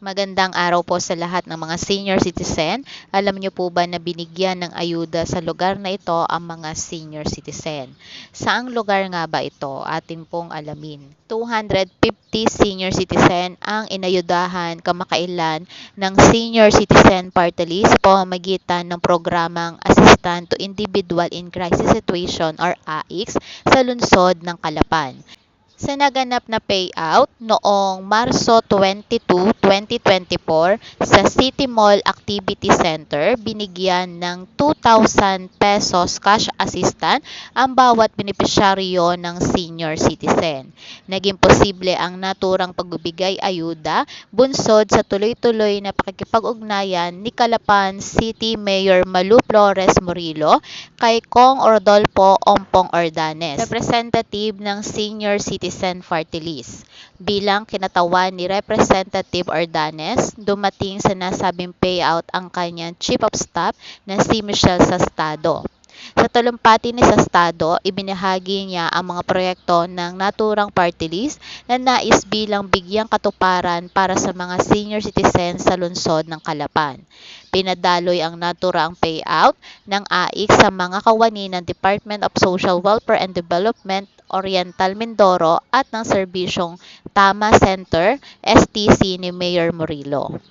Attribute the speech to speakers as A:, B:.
A: Magandang araw po sa lahat ng mga senior citizen. Alam niyo po ba na binigyan ng ayuda sa lugar na ito ang mga senior citizen? Saang lugar nga ba ito? Atin pong alamin. 250 senior citizen ang inayudahan kamakailan ng Senior Citizen Party List sa pamamagitan ng programang Assistant to Individual in Crisis Situation or AICS sa lungsod ng Calapan sa naganap na payout noong Marso 22, 2024 sa City Mall Activity Center, binigyan ng 2,000 pesos cash assistant ang bawat benepisyaryo ng senior citizen. Naging posible ang naturang pagbibigay ayuda bunsod sa tuloy-tuloy na pakikipag-ugnayan ni Calapan City Mayor Malu Flores Murillo kay Kong Ordolfo Ompong Ordanes, representative ng Senior Citizen Party List. Bilang kinatawan ni Representative Ordanes, dumating sa nasabing payout ang kanyang Chief of Staff na si Michelle Sastado. Sa talumpati ni Sastado, ibinahagi niya ang mga proyekto ng naturang party list na nais bilang bigyang katuparan para sa mga senior citizens sa lungsod ng Calapan. Pinadaloy ang naturang payout ng AIC sa mga kawani ng Department of Social Welfare and Development Oriental Mindoro at ng serbisyong Tama Center STC ni Mayor Murillo.